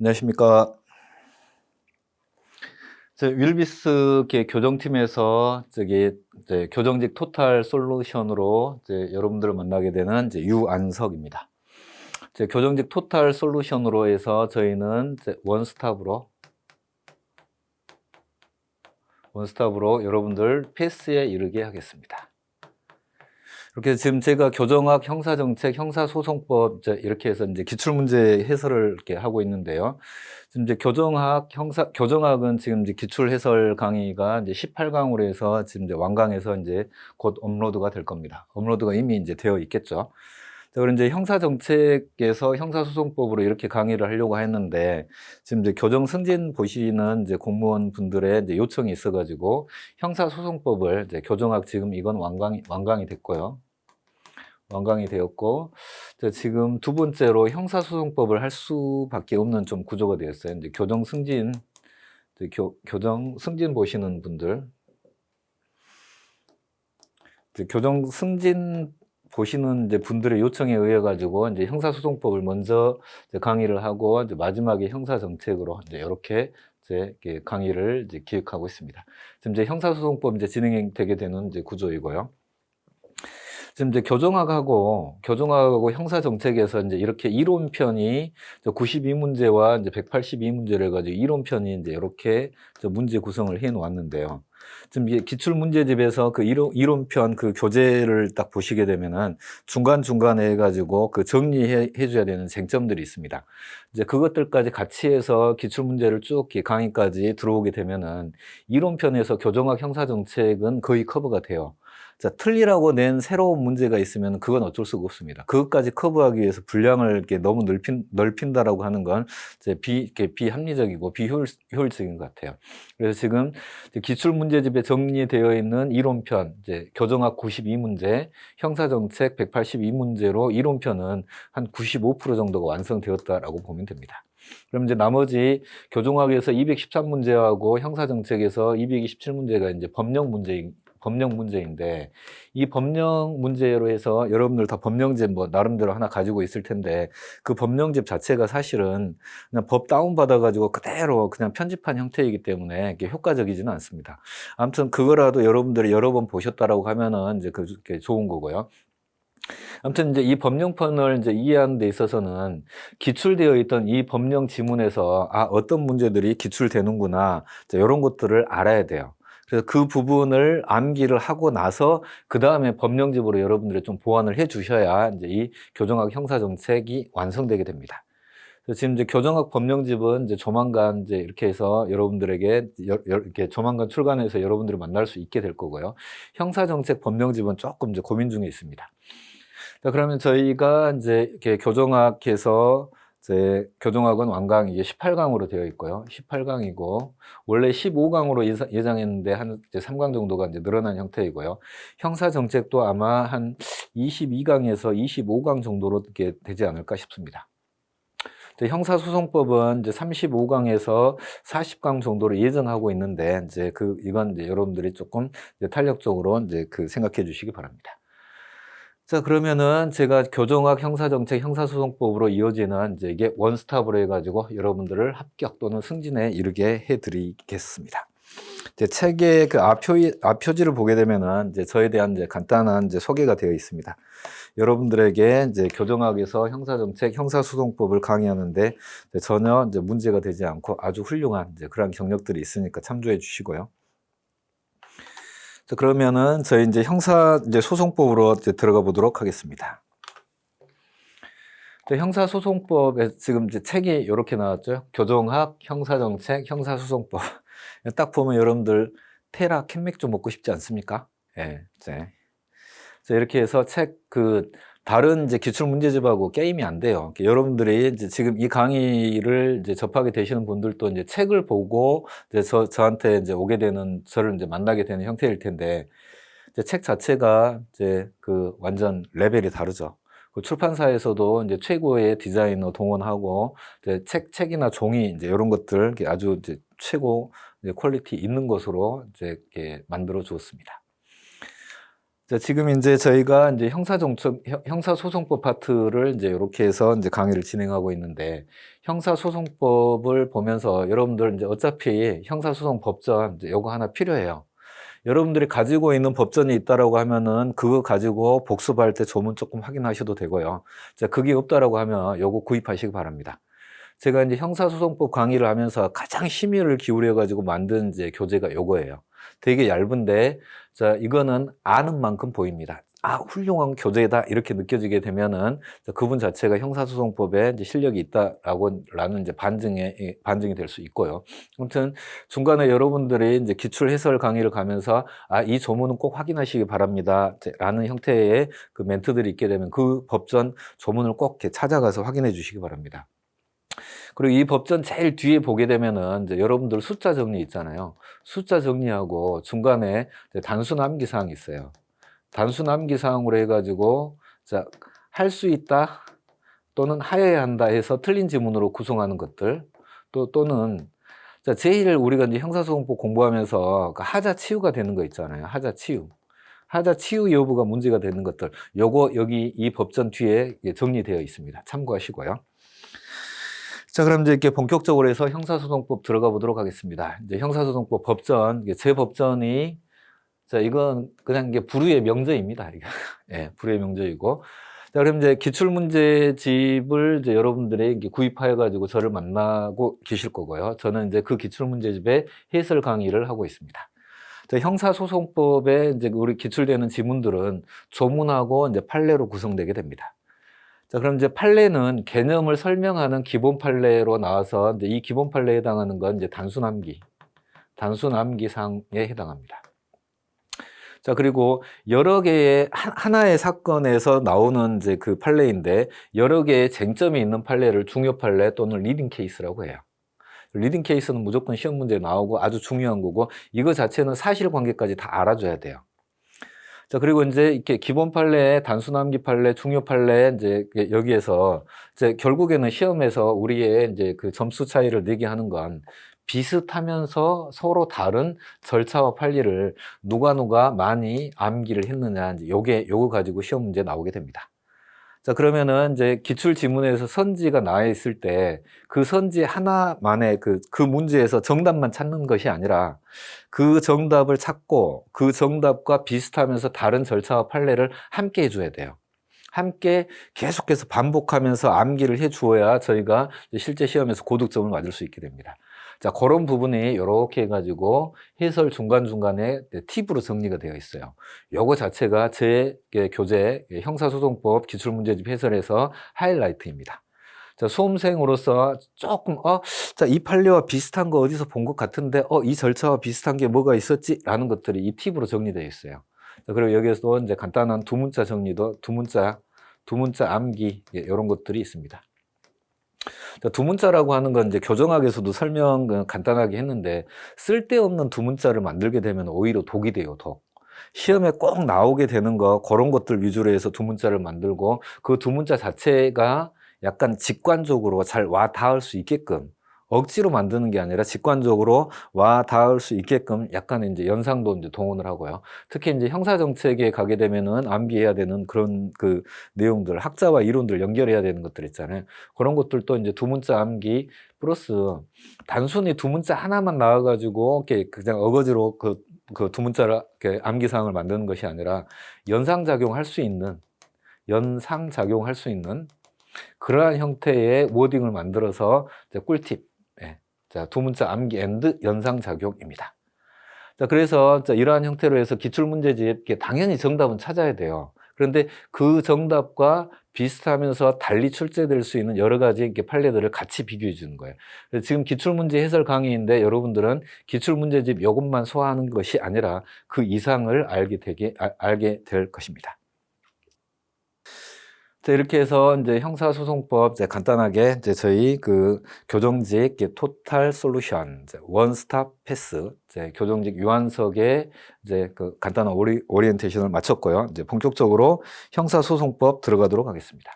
안녕하십니까. 저 윌비스 계 교정팀에서 저기 교정직 토탈 솔루션으로 여러분들을 만나게 되는 유안석입니다. 교정직 토탈 솔루션으로 해서 저희는 원스톱으로 원스톱으로 여러분들 패스에 이르게 하겠습니다. 이렇게 지금 제가 교정학, 형사정책, 형사소송법 이렇게 해서 이제 기출문제 해설을 이렇게 하고 있는데요. 지금 이제 교정학, 형사, 교정학은 지금 이제 기출 해설 강의가 이제 18강으로 해서 지금 이제 완강해서 이제 곧 업로드가 될 겁니다. 업로드가 이미 이제 되어 있겠죠. 자, 그리고 이제 형사정책에서 형사소송법으로 이렇게 강의를 하려고 했는데, 지금 이제 교정 승진 보시는 이제 공무원 분들의 이제 요청이 있어가지고, 형사소송법을 이제 교정학 지금 이건 완강이, 완강이 됐고요. 완강이 되었고, 자, 지금 두 번째로 형사소송법을 할 수밖에 없는 좀 구조가 되었어요. 이제 교정 승진, 교, 교정 승진 보시는 분들, 교정 승진 보시는 이제 분들의 요청에 의해 가지고 이제 형사소송법을 먼저 이제 강의를 하고 이제 마지막에 형사정책으로 이제 이렇게 이제 강의를 이제 기획하고 있습니다. 지금 이제 형사소송법 이제 진행되게 되는 이제 구조이고요. 지금 이제 교정학하고 교정학하고 형사 정책에서 이제 이렇게 이론편이 92문제와 이제 182문제를 가지고 이론편이 이제 이렇게 문제 구성을 해 놓았는데요. 지금 이게 기출문제집에서 그 이론, 이론편 그 교재를 딱 보시게 되면은 중간중간에 해가지고 그 정리해 줘야 되는 쟁점들이 있습니다. 이제 그것들까지 같이 해서 기출문제를 쭉 강의까지 들어오게 되면은 이론편에서 교정학 형사정책은 거의 커버가 돼요. 자, 틀리라고 낸 새로운 문제가 있으면 그건 어쩔 수가 없습니다. 그것까지 커버하기 위해서 분량을 이렇게 너무 넓힌, 넓힌다라고 하는 건 이제 비, 이렇게 비합리적이고 비효율적인 것 같아요. 그래서 지금 기출 문제 집에 정리되어 있는 이론편, 이제 교정학 92문제, 형사정책 182문제로 이론편은 한 95% 정도가 완성되었다라고 보면 됩니다. 그럼 이제 나머지 교정학에서 213문제하고 형사정책에서 227문제가 이제 법령 문제 법령 문제인데 이 법령 문제로 해서 여러분들 다 법령집 뭐 나름대로 하나 가지고 있을 텐데 그 법령집 자체가 사실은 그냥 법 다운 받아 가지고 그대로 그냥 편집한 형태이기 때문에 이게 효과적이지는 않습니다. 아무튼 그거라도 여러분들이 여러 번 보셨다라고 하면은 이제 그게 좋은 거고요. 아무튼 이제 이 법령편을 이제 이해하는 데 있어서는 기출되어 있던 이 법령 지문에서 아 어떤 문제들이 기출되는구나 이런 것들을 알아야 돼요. 그래서 그 부분을 암기를 하고 나서 그 다음에 법령집으로 여러분들이 좀 보완을 해 주셔야 이제 이 교정학 형사 정책이 완성되게 됩니다. 지금 이제 교정학 법령집은 이제 조만간 이제 이렇게 해서 여러분들에게 이렇게 조만간 출간해서 여러분들이 만날 수 있게 될 거고요. 형사 정책 법령집은 조금 이제 고민 중에 있습니다. 자, 그러면 저희가 이제 이렇게 교정학에서 제 교정학은 완강 이게 18강으로 되어 있고요. 18강이고 원래 15강으로 예상했는데 한 이제 3강 정도가 이제 늘어난 형태이고요. 형사 정책도 아마 한 22강에서 25강 정도로 이렇게 되지 않을까 싶습니다. 형사소송법은 이제 35강에서 40강 정도로 예정하고 있는데 이제 그 이건 이제 여러분들이 조금 이제 탄력적으로 이제 그 생각해 주시기 바랍니다. 자, 그러면은 제가 교정학 형사정책 형사소송법으로 이어지는 이제 이게 원스톱으로 해가지고 여러분들을 합격 또는 승진에 이르게 해드리겠습니다. 이제 책의 그 앞표, 앞표지를 보게 되면은 이제 저에 대한 이제 간단한 이제 소개가 되어 있습니다. 여러분들에게 이제 교정학에서 형사정책, 형사소송법을 강의하는데 전혀 이제 문제가 되지 않고 아주 훌륭한 이제 그런 경력들이 있으니까 참조해 주시고요. 그러면은 저희 이제 형사 이제 소송법으로 이제 들어가 보도록 하겠습니다. 형사소송법에 지금 이제 책이 이렇게 나왔죠. 교정학, 형사정책, 형사소송법. 딱 보면 여러분들 테라 캔맥주 먹고 싶지 않습니까? 예, 네. 이렇게 해서 책 그 다른 이제 기출 문제집하고 게임이 안 돼요. 여러분들이 이제 지금 이 강의를 이제 접하게 되시는 분들도 이제 책을 보고 이제 저, 저한테 이제 오게 되는, 저를 이제 만나게 되는 형태일 텐데, 이제 책 자체가 이제 그 완전 레벨이 다르죠. 그 출판사에서도 이제 최고의 디자이너 동원하고, 이제 책, 책이나 종이 이제 이런 것들 아주 이제 최고 이제 퀄리티 있는 것으로 이제 만들어 주었습니다. 자, 지금 이제 저희가 이제 형사정책, 형- 형사소송법 파트를 이제 이렇게 해서 이제 강의를 진행하고 있는데, 형사소송법을 보면서 여러분들 이제 어차피 형사소송 법전 이제 요거 하나 필요해요. 여러분들이 가지고 있는 법전이 있다라고 하면은 그거 가지고 복습할 때 조문 조금 확인하셔도 되고요. 자, 그게 없다라고 하면 요거 구입하시기 바랍니다. 제가 이제 형사소송법 강의를 하면서 가장 심의를 기울여 가지고 만든 이제 교재가 요거예요. 되게 얇은데 자, 이거는 아는 만큼 보입니다. 아, 훌륭한 교재다. 이렇게 느껴지게 되면은 자, 그분 자체가 형사소송법에 이제 실력이 있다라고 라는 이제 반증에 이- 반증이 될 수 있고요. 아무튼 중간에 여러분들이 이제 기출 해설 강의를 가면서 아, 이 조문은 꼭 확인하시기 바랍니다. 이제 라는 형태의 그 멘트들이 있게 되면 그 법전 조문을 꼭 찾아가서 확인해 주시기 바랍니다. 그리고 이 법전 제일 뒤에 보게 되면은 이제 여러분들 숫자 정리 있잖아요. 숫자 정리하고 중간에 단순 암기 사항이 있어요. 단순 암기 사항으로 해가지고 자, 할 수 있다 또는 하여야 한다 해서 틀린 지문으로 구성하는 것들 또 또는 자, 제일 우리가 이제 형사소송법 공부하면서 그 하자 치유가 되는 거 있잖아요. 하자 치유. 하자 치유 여부가 문제가 되는 것들. 요거 여기 이 법전 뒤에 예, 정리되어 있습니다. 참고하시고요. 자, 그럼 이제 이렇게 본격적으로 해서 형사소송법 들어가 보도록 하겠습니다. 이제 형사소송법 법전, 제 법전이, 자, 이건 그냥 이게 불후의 명제입니다. 예, 불후의 명제이고. 자, 그럼 이제 기출문제집을 이제 여러분들이 구입하여가지고 저를 만나고 계실 거고요. 저는 이제 그 기출문제집의 해설 강의를 하고 있습니다. 자, 형사소송법에 이제 우리 기출되는 지문들은 조문하고 이제 판례로 구성되게 됩니다. 자, 그럼 이제 판례는 개념을 설명하는 기본 판례로 나와서 이제 이 기본 판례에 해당하는 건 이제 단순 암기, 단순 암기 사항에 해당합니다. 자, 그리고 여러 개의 하- 하나의 사건에서 나오는 이제 그 판례인데 여러 개의 쟁점이 있는 판례를 중요 판례 또는 리딩 케이스라고 해요. 리딩 케이스는 무조건 시험 문제에 나오고 아주 중요한 거고 이거 자체는 사실관계까지 다 알아줘야 돼요. 자, 그리고 이제 이렇게 기본 판례, 단순 암기 판례, 중요 판례, 이제 여기에서 이제 결국에는 시험에서 우리의 이제 그 점수 차이를 내게 하는 건 비슷하면서 서로 다른 절차와 판례를 누가 누가 많이 암기를 했느냐, 이제 요게, 요거 가지고 시험 문제 나오게 됩니다. 자, 그러면은 이제 기출 지문에서 선지가 나와 있을 때 그 선지 하나만의 그, 그 문제에서 정답만 찾는 것이 아니라 그 정답을 찾고 그 정답과 비슷하면서 다른 절차와 판례를 함께 해줘야 돼요. 함께 계속해서 반복하면서 암기를 해 주어야 저희가 실제 시험에서 고득점을 맞을 수 있게 됩니다. 자, 그런 부분이 이렇게 해가지고 해설 중간중간에 네, 팁으로 정리가 되어 있어요. 요거 자체가 제 예, 교재 예, 형사소송법 기출문제집 해설에서 하이라이트입니다. 자, 수험생으로서 조금, 어, 자, 이 판례와 비슷한 거 어디서 본 것 같은데, 어, 이 절차와 비슷한 게 뭐가 있었지? 라는 것들이 이 팁으로 정리되어 있어요. 자, 그리고 여기에서 이제 간단한 두 문자 정리도, 두 문자, 두 문자 암기, 예, 이런 것들이 있습니다. 자, 두 문자라고 하는 건 이제 교정학에서도 설명 그 간단하게 했는데, 쓸데없는 두 문자를 만들게 되면 오히려 독이 돼요, 독. 시험에 꼭 나오게 되는 거, 그런 것들 위주로 해서 두 문자를 만들고, 그 두 문자 자체가 약간 직관적으로 잘 와 닿을 수 있게끔, 억지로 만드는 게 아니라 직관적으로 와 닿을 수 있게끔 약간 이제 연상도 이제 동원을 하고요. 특히 이제 형사 정책에 가게 되면은 암기해야 되는 그런 그 내용들, 학자와 이론들 연결해야 되는 것들 있잖아요. 그런 것들도 이제 두 문자 암기 플러스 단순히 두 문자 하나만 나와 가지고 이렇게 그냥 어거지로 그, 그 두 문자를 이렇게 암기사항을 만드는 것이 아니라 연상작용할 수 있는, 연상작용할 수 있는 그러한 형태의 워딩을 만들어서 꿀팁. 예. 자, 두 문자 암기 앤드 연상작용입니다. 자, 그래서 자, 이러한 형태로 해서 기출문제집, 당연히 정답은 찾아야 돼요. 그런데 그 정답과 비슷하면서 달리 출제될 수 있는 여러 가지 이렇게 판례들을 같이 비교해 주는 거예요. 지금 기출문제 해설 강의인데 여러분들은 기출문제집 요것만 소화하는 것이 아니라 그 이상을 알게 되게, 아- 알게 될 것입니다. 자, 이렇게 해서 이제 형사소송법 이제 간단하게 이제 저희 그 교정직 토탈 솔루션 원스톱 패스 이제 교정직 유한석의 이제 그 간단한 오리, 오리엔테이션을 마쳤고요. 이제 본격적으로 형사소송법 들어가도록 하겠습니다.